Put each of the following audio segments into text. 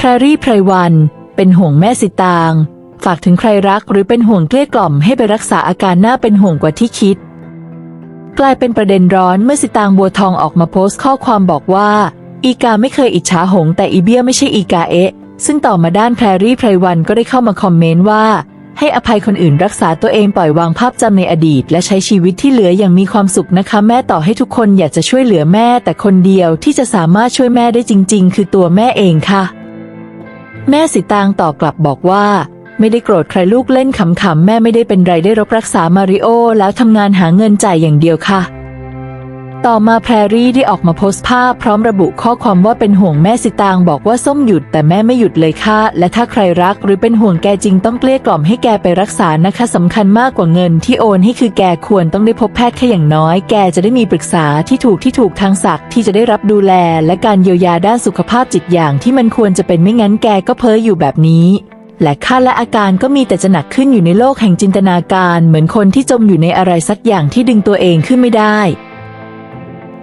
แพรรี่ไพรวัน เป็นห่วงแม่สิตาง ฝากถึงใครรักหรือเป็นห่วงเกลี้ยกล่อมให้ไปรักษาอาการน่าเป็นห่วงกว่าที่คิด กลายเป็นประเด็นร้อนเมื่อสิตางบัวทองออกมาโพสต์ข้อความบอกว่า อีกาไม่เคยอิจฉาหง แต่อีเบี้ยไม่ใช่อีกาเอะซึ่งต่อมาด้านแพรรี่ไพรวันก็ได้เข้ามาคอมเมนต์ว่า ให้อภัยคนอื่นรักษาตัวเองปล่อยวางภาพจำในอดีต และใช้ชีวิตที่เหลืออย่างมีความสุขนะคะ แม่ต่อให้ทุกคนอยากจะช่วยเหลือแม่ แต่คนเดียวที่จะสามารถช่วยแม่ได้จริง ๆ คือตัวแม่เองค่ะ แม่สิตางตอบกลับบอกว่า ไม่ได้โกรธใครลูกเล่นขำๆแม่ไม่ได้เป็นไรได้รับรักษามาริโอแล้วทำงานหาเงินจ่ายอย่างเดียวค่ะ ต่อมาแพรรี่ได้ออกมาโพสต์ภาพพร้อมระบุข้อความว่าเป็นห่วงแม่สิตางบอกว่าส้มหยุดแต่แม่ไม่หยุดเลยค่ะ และถ้าใครรักหรือเป็นห่วงแกจริงต้องเกลี้ยกล่อมให้แกไปรักษานะคะสำคัญมากกว่าเงินที่โอนให้คือแกควรต้องได้พบแพทย์แค่อย่างน้อย แกจะได้มีปรึกษาที่ถูกที่ถูกทางศักดิ์ที่จะได้รับดูแล และการเยียวยาด้านสุขภาพจิตอย่างที่มันควรจะเป็นไม่งั้นแกก็เพ้ออยู่แบบนี้และค่าและอาการก็มีแต่จะหนักขึ้นอยู่ในโลกแห่งจินตนาการ เหมือนคนที่จมอยู่ในอะไรสักอย่างที่ดึงตัวเองขึ้นไม่ได้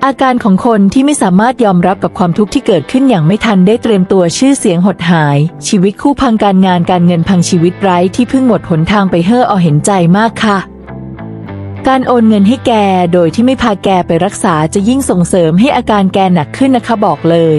อาการของคนที่ไม่สามารถยอมรับกับความทุกข์ที่เกิดขึ้นอย่างไม่ทันได้เตรียมตัวชื่อเสียงหดหาย ชีวิตคู่พังการงานการเงินพังชีวิตไร้ที่เพิ่งหมดหนทางไปเฮ่อเอาเห็นใจมากค่ะ การโอนเงินให้แกโดยที่ไม่พาแกไปรักษาจะยิ่งส่งเสริมให้อาการแกหนักขึ้นนะคะบอกเลย